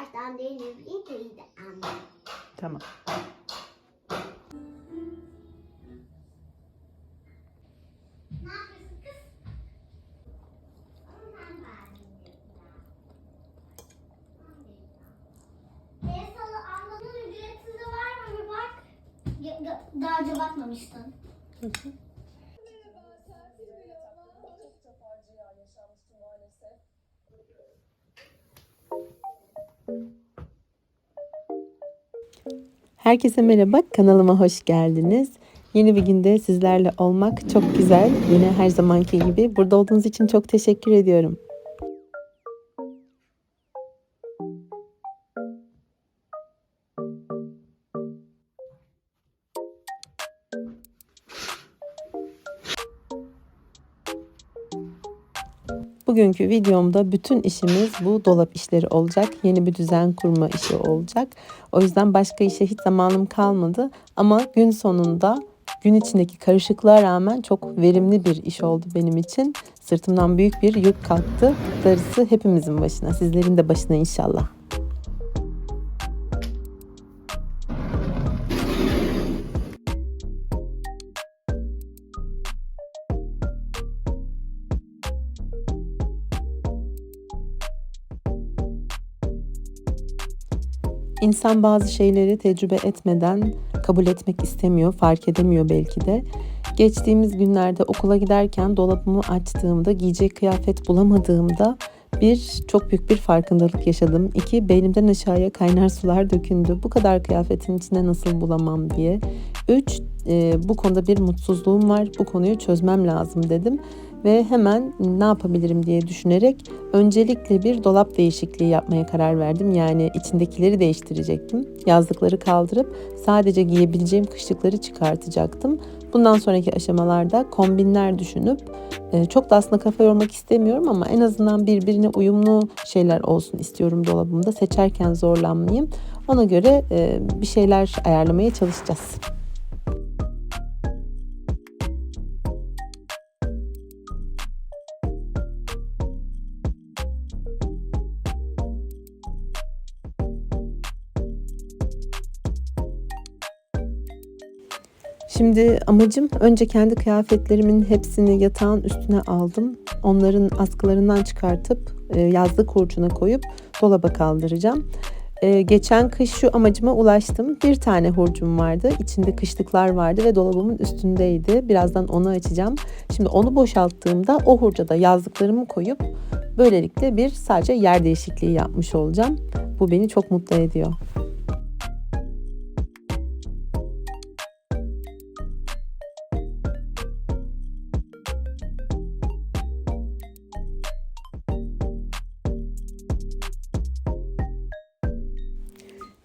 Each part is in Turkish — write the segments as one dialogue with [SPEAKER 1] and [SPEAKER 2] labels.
[SPEAKER 1] Yaştan değilim. İyi değildi ama.
[SPEAKER 2] Tamam. Herkese merhaba, kanalıma hoş geldiniz. Yeni bir günde sizlerle olmak çok güzel. Yine her zamanki gibi burada olduğunuz için çok teşekkür ediyorum. Bugünkü videomda bütün işimiz bu dolap işleri olacak. Yeni bir düzen kurma işi olacak. O yüzden başka işe hiç zamanım kalmadı. Ama gün sonunda gün içindeki karışıklığa rağmen çok verimli bir iş oldu benim için. Sırtımdan büyük bir yük kalktı. Darısı hepimizin başına, sizlerin de başına inşallah. İnsan bazı şeyleri tecrübe etmeden kabul etmek istemiyor, fark edemiyor belki de. Geçtiğimiz günlerde okula giderken dolabımı açtığımda giyecek kıyafet bulamadığımda bir çok büyük bir farkındalık yaşadım. İki beynimden aşağıya kaynar sular dökündü. Bu kadar kıyafetin içine nasıl bulamam diye. Üç e, bu konuda bir mutsuzluğum var. Bu konuyu çözmem lazım dedim ve hemen ne yapabilirim diye düşünerek öncelikle bir dolap değişikliği yapmaya karar verdim. Yani içindekileri değiştirecektim. Yazlıkları kaldırıp sadece giyebileceğim kışlıkları çıkartacaktım. Bundan sonraki aşamalarda kombinler düşünüp e, çok da aslında kafa yormak istemiyorum ama en azından birbirine uyumlu şeyler olsun istiyorum dolabımda. Seçerken zorlanmayayım. Ona göre e, bir şeyler ayarlamaya çalışacağız. Şimdi amacım önce kendi kıyafetlerimin hepsini yatağın üstüne aldım. Onların askılarından çıkartıp e, yazlık hurcuna koyup dolaba kaldıracağım. E, geçen kış şu amacıma ulaştım. Bir tane hurcum vardı. İçinde kışlıklar vardı ve dolabımın üstündeydi. Birazdan onu açacağım. Şimdi onu boşalttığımda o hurcada yazlıklarımı koyup böylelikle bir sadece yer değişikliği yapmış olacağım. Bu beni çok mutlu ediyor.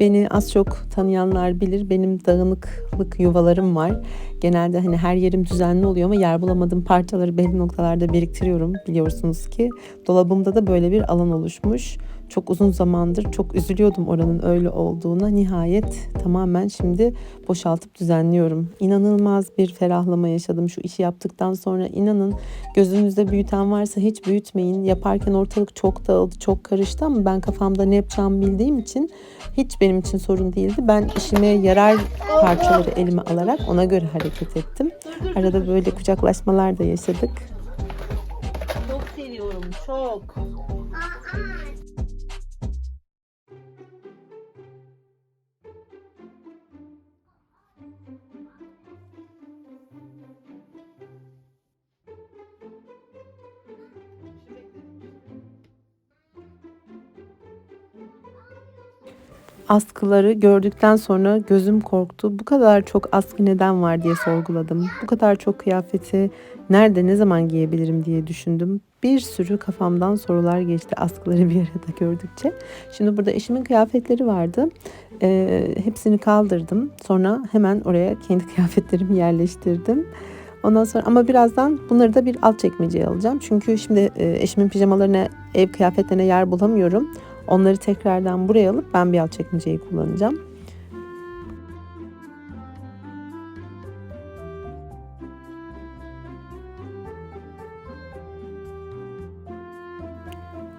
[SPEAKER 2] Beni az çok tanıyanlar bilir. Benim dağınıklık yuvalarım var. Genelde hani her yerim düzenli oluyor ama yer bulamadığım parçaları belli noktalarda biriktiriyorum biliyorsunuz ki. Dolabımda da böyle bir alan oluşmuş. Çok uzun zamandır çok üzülüyordum oranın öyle olduğuna. Nihayet tamamen şimdi boşaltıp düzenliyorum. İnanılmaz bir ferahlama yaşadım şu işi yaptıktan sonra. İnanın gözünüzde büyüten varsa hiç büyütmeyin. Yaparken ortalık çok dağıldı, çok karıştı ama ben kafamda ne yapacağımı bildiğim için hiç benim için sorun değildi. Ben işime yarar parçaları elime alarak ona göre hareket ettim. Arada böyle kucaklaşmalar da yaşadık.
[SPEAKER 3] Çok seviyorum çok.
[SPEAKER 2] Askıları gördükten sonra gözüm korktu. Bu kadar çok askı neden var diye sorguladım. Bu kadar çok kıyafeti nerede ne zaman giyebilirim diye düşündüm. Bir sürü kafamdan sorular geçti askıları bir arada gördükçe. Şimdi burada eşimin kıyafetleri vardı. Ee, hepsini kaldırdım. Sonra hemen oraya kendi kıyafetlerimi yerleştirdim. Ondan sonra ama birazdan bunları da bir alt çekmeceye alacağım. Çünkü şimdi e, eşimin pijamalarına, ev kıyafetlerine yer bulamıyorum. Onları tekrardan buraya alıp ben bir alt çekmeceyi kullanacağım.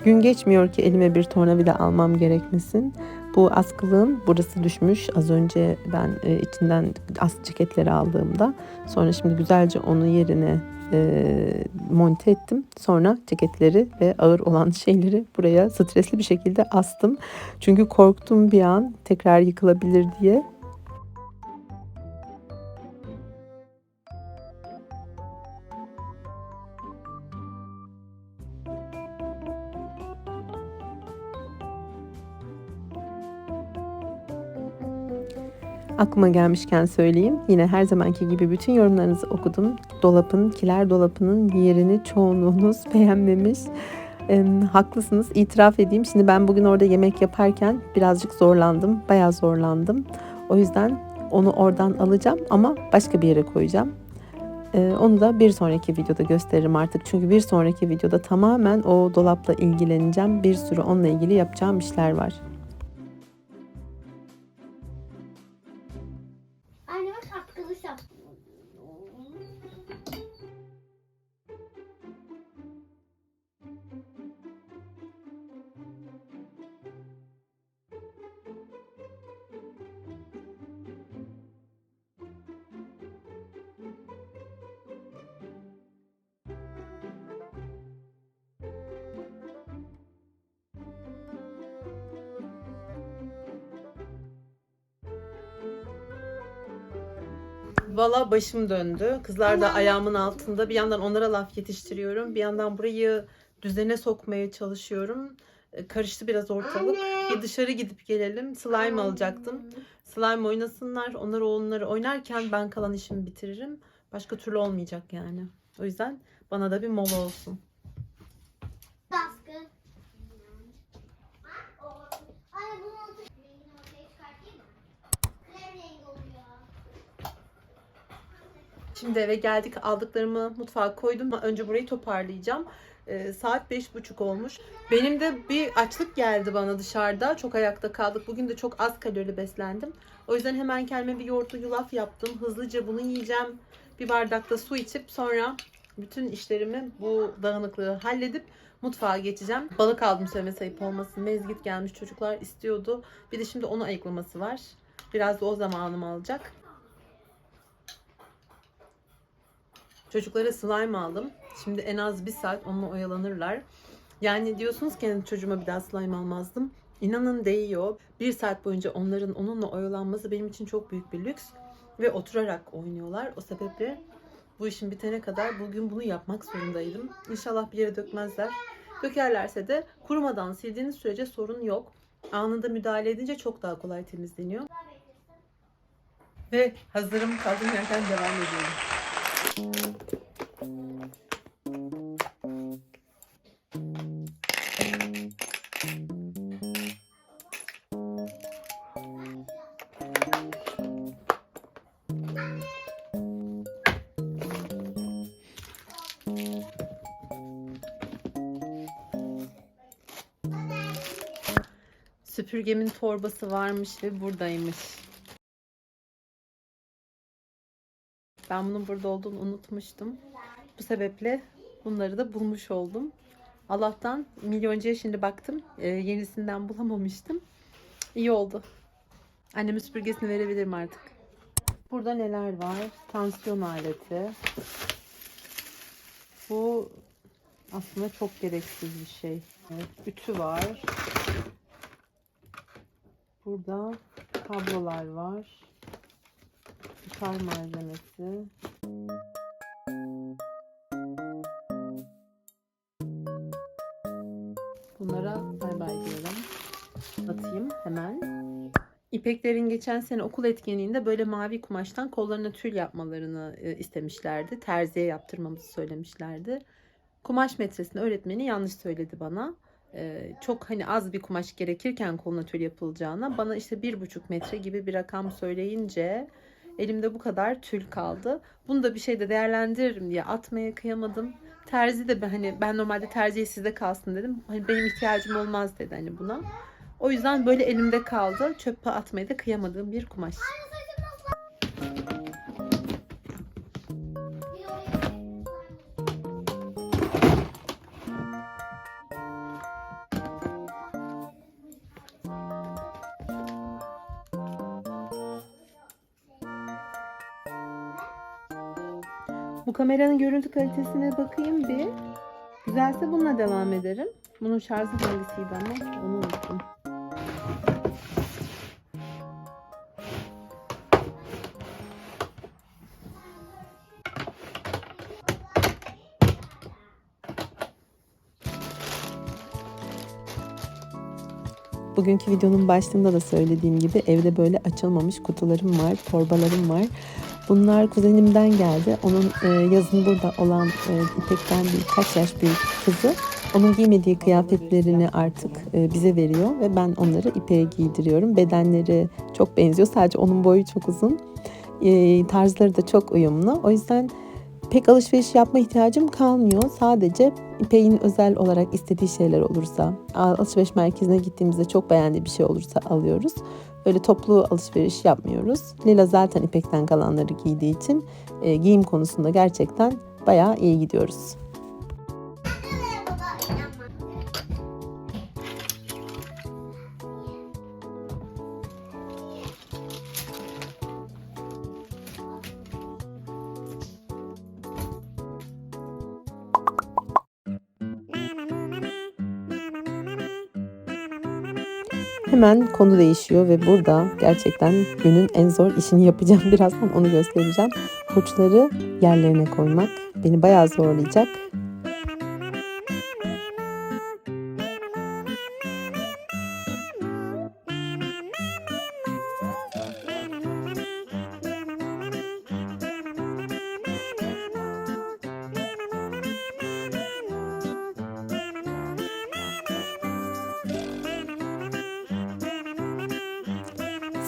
[SPEAKER 2] Gün geçmiyor ki elime bir tornavida almam gerekmesin. Bu askılığın burası düşmüş. Az önce ben e, içinden ask ceketleri aldığımda. Sonra şimdi güzelce onu yerine e, monte ettim. Sonra ceketleri ve ağır olan şeyleri buraya stresli bir şekilde astım. Çünkü korktum bir an tekrar yıkılabilir diye. Aklıma gelmişken söyleyeyim. Yine her zamanki gibi bütün yorumlarınızı okudum. Dolapın, kiler dolapının yerini çoğunluğunuz beğenmemiş. Ee, haklısınız. İtiraf edeyim. Şimdi ben bugün orada yemek yaparken birazcık zorlandım. Bayağı zorlandım. O yüzden onu oradan alacağım ama başka bir yere koyacağım. Ee, onu da bir sonraki videoda gösteririm artık. Çünkü bir sonraki videoda tamamen o dolapla ilgileneceğim. Bir sürü onunla ilgili yapacağım işler var.
[SPEAKER 1] Anne bak
[SPEAKER 2] Valla başım döndü. Kızlar da ayağımın altında. Bir yandan onlara laf yetiştiriyorum. Bir yandan burayı düzene sokmaya çalışıyorum. E, Karıştı biraz ortalık. Bir dışarı gidip gelelim. Slime alacaktım. Slime oynasınlar. Onlar onları oynarken ben kalan işimi bitiririm. Başka türlü olmayacak yani. O yüzden bana da bir mola olsun. Şimdi eve geldik. Aldıklarımı mutfağa koydum. Önce burayı toparlayacağım. Ee, saat beş buçuk olmuş. Benim de bir açlık geldi bana dışarıda. Çok ayakta kaldık. Bugün de çok az kalorili beslendim. O yüzden hemen kendime bir yoğurtlu yulaf yaptım. Hızlıca bunu yiyeceğim. Bir bardakta su içip sonra bütün işlerimi bu dağınıklığı halledip mutfağa geçeceğim. Balık aldım söyleme sayıp olmasın. Mezgit gelmiş çocuklar istiyordu. Bir de şimdi onu ayıklaması var. Biraz da o zamanımı alacak. Çocuklara slime aldım. Şimdi en az bir saat onunla oyalanırlar. Yani diyorsunuz ki "Yani çocuğuma bir daha slime almazdım. İnanın değiyor. Bir saat boyunca onların onunla oyalanması benim için çok büyük bir lüks. Ve oturarak oynuyorlar. O sebeple bu işin bitene kadar bugün bunu yapmak zorundaydım. İnşallah bir yere dökmezler. Dökerlerse de kurumadan sildiğiniz sürece sorun yok. Anında müdahale edince çok daha kolay temizleniyor. Ve hazırım kaldığım yerden devam ediyorum. Süpürgemin torbası varmış ve buradaymış. Ben bunun burada olduğunu unutmuştum. Bu sebeple bunları da bulmuş oldum. Allah'tan milyoncuya şimdi baktım. Ee, yenisinden bulamamıştım. İyi oldu. Anneme süpürgesini verebilirim artık. Burada neler var? Tansiyon aleti. Bu aslında çok gereksiz bir şey. Evet, ütü var. Burada kablolar var. Ipar malzemesi. Bunlara bay bay diyorum. Atayım hemen. İpeklerin geçen sene okul etkinliğinde böyle mavi kumaştan kollarına tül yapmalarını e, istemişlerdi. Terziye yaptırmamızı söylemişlerdi. Kumaş metresini öğretmeni yanlış söyledi bana. Ee, çok hani az bir kumaş gerekirken koluna tül yapılacağına bana işte bir buçuk metre gibi bir rakam söyleyince elimde bu kadar tül kaldı. Bunu da bir şeyde değerlendiririm diye atmaya kıyamadım. Terzi de ben hani ben normalde terziye sizde kalsın dedim. Hani benim ihtiyacım olmaz dedi hani buna. O yüzden böyle elimde kaldı. Çöpe atmaya da kıyamadığım bir kumaş. Bu kameranın görüntü kalitesine bakayım bir. Güzelse bununla devam ederim. Bunun şarjı hangisiydi ama onu unuttum. Bugünkü videonun başlığında da söylediğim gibi evde böyle açılmamış kutularım var, torbalarım var. Bunlar kuzenimden geldi. Onun e, yazın burada olan e, İpek'ten birkaç yaş büyük kızı. Onun giymediği kıyafetlerini artık e, bize veriyor ve ben onları İpek'e giydiriyorum. Bedenleri çok benziyor. Sadece onun boyu çok uzun. E, tarzları da çok uyumlu. O yüzden pek alışveriş yapma ihtiyacım kalmıyor. Sadece İpek'in özel olarak istediği şeyler olursa, alışveriş merkezine gittiğimizde çok beğendiği bir şey olursa alıyoruz. Öyle toplu alışveriş yapmıyoruz. Lila zaten İpek'ten kalanları giydiği için e, giyim konusunda gerçekten bayağı iyi gidiyoruz. Konu değişiyor ve burada gerçekten günün en zor işini yapacağım. Birazdan onu göstereceğim. Uçları yerlerine koymak beni bayağı zorlayacak.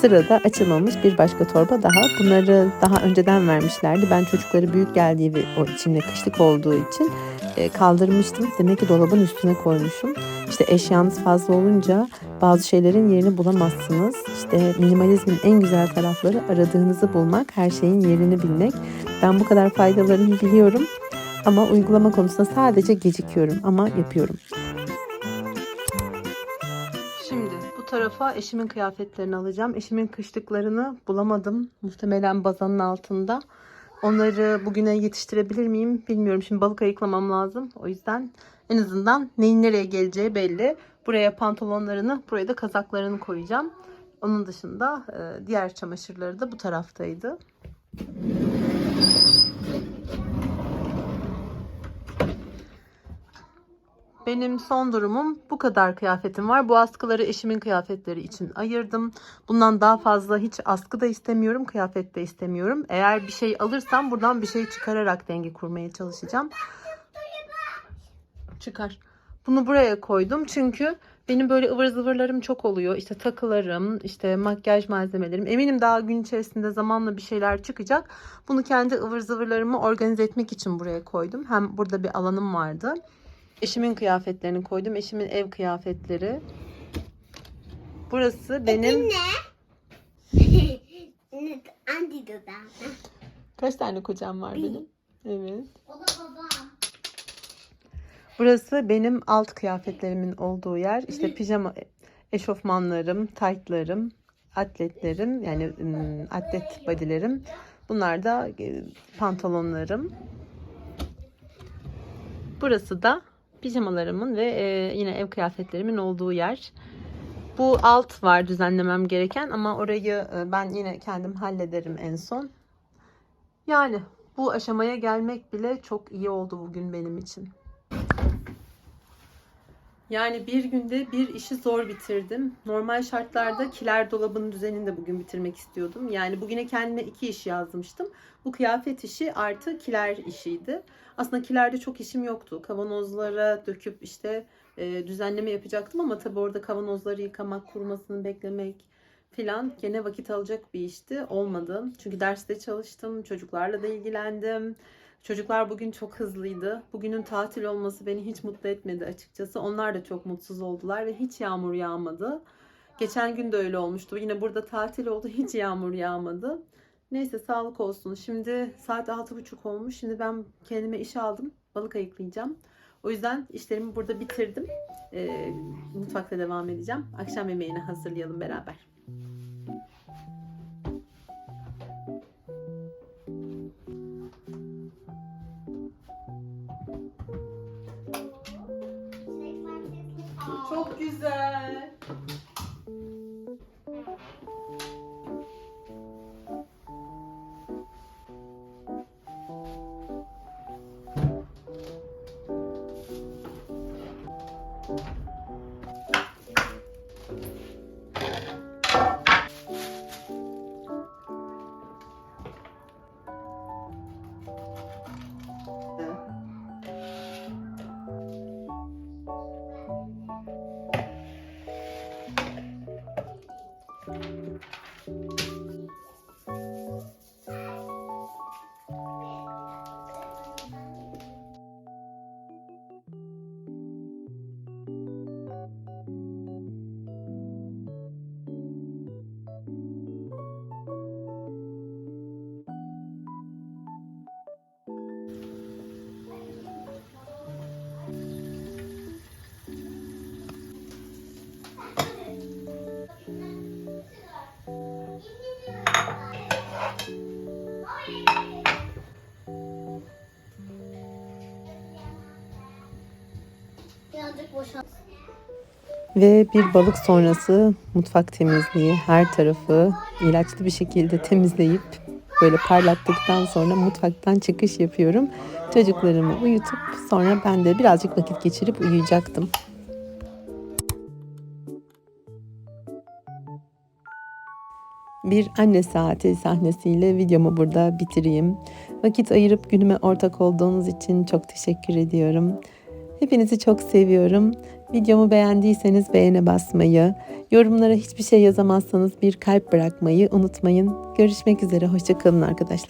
[SPEAKER 2] Sırada açılmamış bir başka torba daha. Bunları daha önceden vermişlerdi. Ben çocukları büyük geldiği ve o içinde kışlık olduğu için e, kaldırmıştım. Demek ki dolabın üstüne koymuşum. İşte eşyanız fazla olunca bazı şeylerin yerini bulamazsınız. İşte minimalizmin en güzel tarafları aradığınızı bulmak, her şeyin yerini bilmek. Ben bu kadar faydalarını biliyorum. Ama uygulama konusunda sadece gecikiyorum ama yapıyorum. Tarafa eşimin kıyafetlerini alacağım. Eşimin kışlıklarını bulamadım. Muhtemelen bazanın altında. Onları bugüne yetiştirebilir miyim bilmiyorum. Şimdi balık ayıklamam lazım. O yüzden en azından neyin nereye geleceği belli. Buraya pantolonlarını, buraya da kazaklarını koyacağım. Onun dışında e, diğer çamaşırları da bu taraftaydı. Benim son durumum bu kadar kıyafetim var. Bu askıları eşimin kıyafetleri için ayırdım. Bundan daha fazla hiç askı da istemiyorum, kıyafet de istemiyorum. Eğer bir şey alırsam buradan bir şey çıkararak denge kurmaya çalışacağım. Çıkar. Bunu buraya koydum çünkü benim böyle ıvır zıvırlarım çok oluyor. İşte takılarım, işte makyaj malzemelerim. Eminim daha gün içerisinde zamanla bir şeyler çıkacak. Bunu kendi ıvır zıvırlarımı organize etmek için buraya koydum. Hem burada bir alanım vardı. Eşimin kıyafetlerini koydum. Eşimin ev kıyafetleri. Burası benim...
[SPEAKER 1] Anti duda.
[SPEAKER 2] Kaç tane kocam var benim? Evet.
[SPEAKER 1] O da baba.
[SPEAKER 2] Burası benim alt kıyafetlerimin olduğu yer. İşte pijama eşofmanlarım, taytlarım, atletlerim yani atlet bodylerim. Bunlar da e, pantolonlarım. Burası da pijamalarımın ve e, yine ev kıyafetlerimin olduğu yer. Bu alt var düzenlemem gereken ama orayı e, ben yine kendim hallederim en son. Yani bu aşamaya gelmek bile çok iyi oldu bugün benim için. Yani bir günde bir işi zor bitirdim. Normal şartlarda kiler dolabının düzenini de bugün bitirmek istiyordum. Yani bugüne kendime iki iş yazmıştım. Bu kıyafet işi artı kiler işiydi. Aslında kilerde çok işim yoktu. Kavanozlara döküp işte e, düzenleme yapacaktım ama tabii orada kavanozları yıkamak, kurumasını beklemek filan gene vakit alacak bir işti. Olmadı. Çünkü derste çalıştım, çocuklarla da ilgilendim. Çocuklar bugün çok hızlıydı. Bugünün tatil olması beni hiç mutlu etmedi açıkçası. Onlar da çok mutsuz oldular ve hiç yağmur yağmadı. Geçen gün de öyle olmuştu. Yine burada tatil oldu. Hiç yağmur yağmadı. Neyse sağlık olsun. Şimdi saat 6.30 olmuş. Şimdi ben kendime iş aldım. Balık ayıklayacağım. O yüzden işlerimi burada bitirdim. Ee, mutfakta devam edeceğim. Akşam yemeğini hazırlayalım beraber.
[SPEAKER 3] Güzel.
[SPEAKER 2] Ve bir balık sonrası mutfak temizliği her tarafı ilaçlı bir şekilde temizleyip böyle parlattıktan sonra mutfaktan çıkış yapıyorum. Çocuklarımı uyutup sonra ben de birazcık vakit geçirip uyuyacaktım. Bir anne saati sahnesiyle videomu burada bitireyim. Vakit ayırıp günüme ortak olduğunuz için çok teşekkür ediyorum. Hepinizi çok seviyorum. Videomu beğendiyseniz beğene basmayı, yorumlara hiçbir şey yazamazsanız bir kalp bırakmayı unutmayın. Görüşmek üzere, hoşçakalın arkadaşlar.